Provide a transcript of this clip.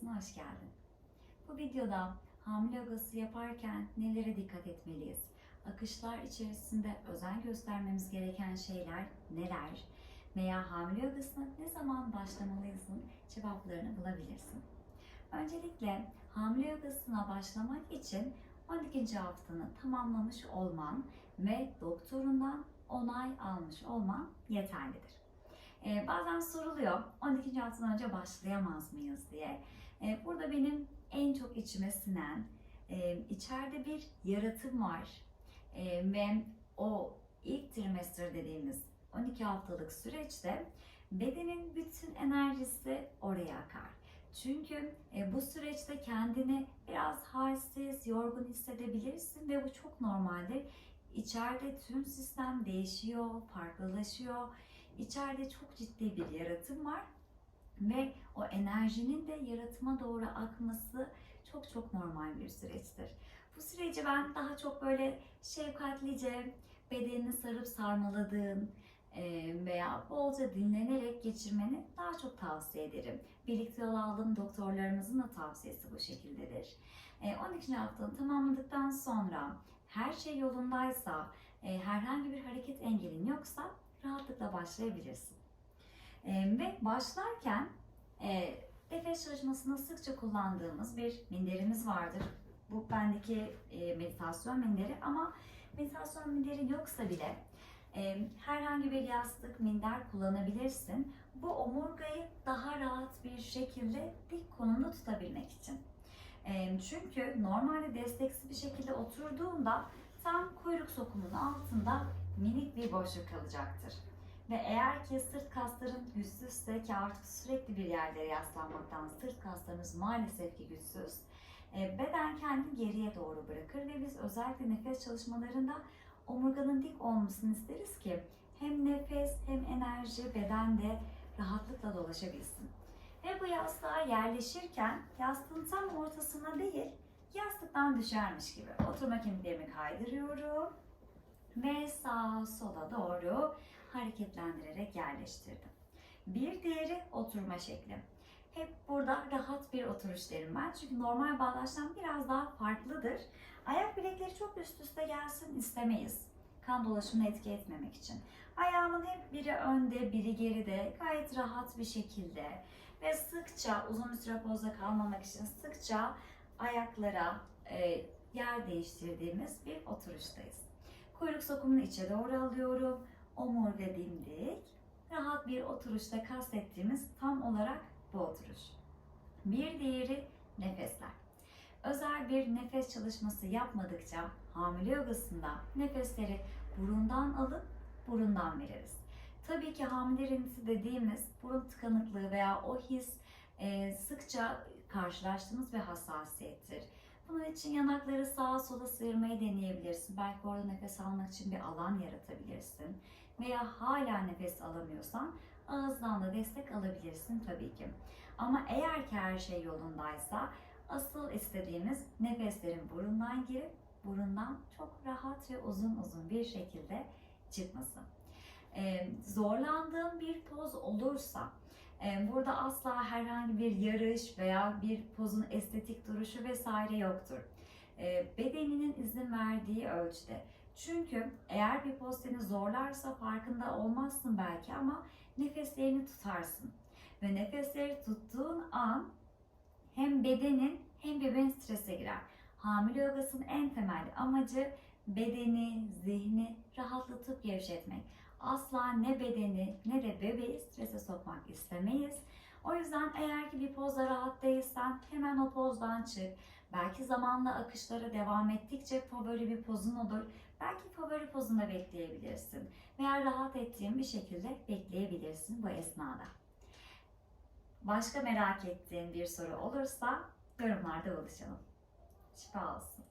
yogasına hoş geldin. Bu videoda hamile yogası yaparken nelere dikkat etmeliyiz? Akışlar içerisinde özen göstermemiz gereken şeyler neler? Veya hamile yogasına ne zaman başlamalıyızın cevaplarını bulabilirsin. Öncelikle hamile yogasına başlamak için 12. haftanı tamamlamış olman ve doktorundan onay almış olman yeterlidir. Ee, bazen soruluyor 12. haftadan önce başlayamaz mıyız diye. Ee, burada benim en çok içime sinen e, içeride bir yaratım var Ee, ve o ilk trimester dediğimiz 12 haftalık süreçte bedenin bütün enerjisi oraya akar. Çünkü e, bu süreçte kendini biraz halsiz, yorgun hissedebilirsin ve bu çok normaldir. İçeride tüm sistem değişiyor, farklılaşıyor. İçeride çok ciddi bir yaratım var ve o enerjinin de yaratıma doğru akması çok çok normal bir süreçtir. Bu süreci ben daha çok böyle şefkatlice bedenini sarıp sarmaladığın e, veya bolca dinlenerek geçirmeni daha çok tavsiye ederim. Birlikte yol aldığım doktorlarımızın da tavsiyesi bu şekildedir. E, 12. haftanı tamamladıktan sonra her şey yolundaysa, e, herhangi bir hareket engelin yoksa rahatlıkla başlayabilirsin. E, ve başlarken e, nefes çalışmasında sıkça kullandığımız bir minderimiz vardır. Bu bendeki e, meditasyon minderi ama meditasyon minderi yoksa bile e, herhangi bir yastık, minder kullanabilirsin. Bu omurgayı daha rahat bir şekilde dik konumda tutabilmek için. E, çünkü normalde desteksiz bir şekilde oturduğunda tam kuyruk sokumunun altında minik bir boşluk kalacaktır. Ve eğer ki sırt kasların güçsüzse ki artık sürekli bir yerlere yaslanmaktan sırt kaslarımız maalesef ki güçsüz. e, Beden kendini geriye doğru bırakır ve biz özellikle nefes çalışmalarında omurganın dik olmasını isteriz ki hem nefes hem enerji bedende rahatlıkla dolaşabilsin. Ve bu yastığa yerleşirken yastığın tam ortasına değil yastıktan düşermiş gibi oturma kemiklerimi kaydırıyorum ve sağa sola doğru hareketlendirerek yerleştirdim. Bir diğeri oturma şekli. Hep burada rahat bir oturuş derim ben. Çünkü normal bağdaştan biraz daha farklıdır. Ayak bilekleri çok üst üste gelsin istemeyiz. Kan dolaşımını etki etmemek için. Ayağımın hep biri önde, biri geride, gayet rahat bir şekilde ve sıkça uzun bir süre pozda kalmamak için sıkça ayaklara e, yer değiştirdiğimiz bir oturuştayız. Kuyruk sokumunu içe doğru alıyorum. Omurga dimdik. Rahat bir oturuşta kastettiğimiz tam olarak bu oturuş. Bir diğeri nefesler. Özel bir nefes çalışması yapmadıkça hamile yogasında nefesleri burundan alıp burundan veririz. Tabii ki hamile riniti dediğimiz burun tıkanıklığı veya o his e, sıkça karşılaştığımız bir hassasiyettir. Bunun için yanakları sağa sola sıyırmayı deneyebilirsin. Belki orada nefes almak için bir alan yaratabilirsin. Veya hala nefes alamıyorsan ağızdan da destek alabilirsin tabii ki. Ama eğer ki her şey yolundaysa asıl istediğimiz nefeslerin burundan girip burundan çok rahat ve uzun uzun bir şekilde çıkması. Ee, zorlandığım bir poz olursa burada asla herhangi bir yarış veya bir pozun estetik duruşu vesaire yoktur. E, bedeninin izin verdiği ölçüde. Çünkü eğer bir poz seni zorlarsa farkında olmazsın belki ama nefeslerini tutarsın. Ve nefesleri tuttuğun an hem bedenin hem bebeğin strese girer. Hamile yogasının en temel amacı bedeni, zihni rahatlatıp gevşetmek. Asla ne bedeni ne de bebeği strese sokmak istemeyiz. O yüzden eğer ki bir pozda rahat değilsen hemen o pozdan çık. Belki zamanla akışlara devam ettikçe favori bir pozun olur. Belki favori pozunda bekleyebilirsin. Veya rahat ettiğin bir şekilde bekleyebilirsin bu esnada. Başka merak ettiğin bir soru olursa yorumlarda buluşalım. Şifa olsun.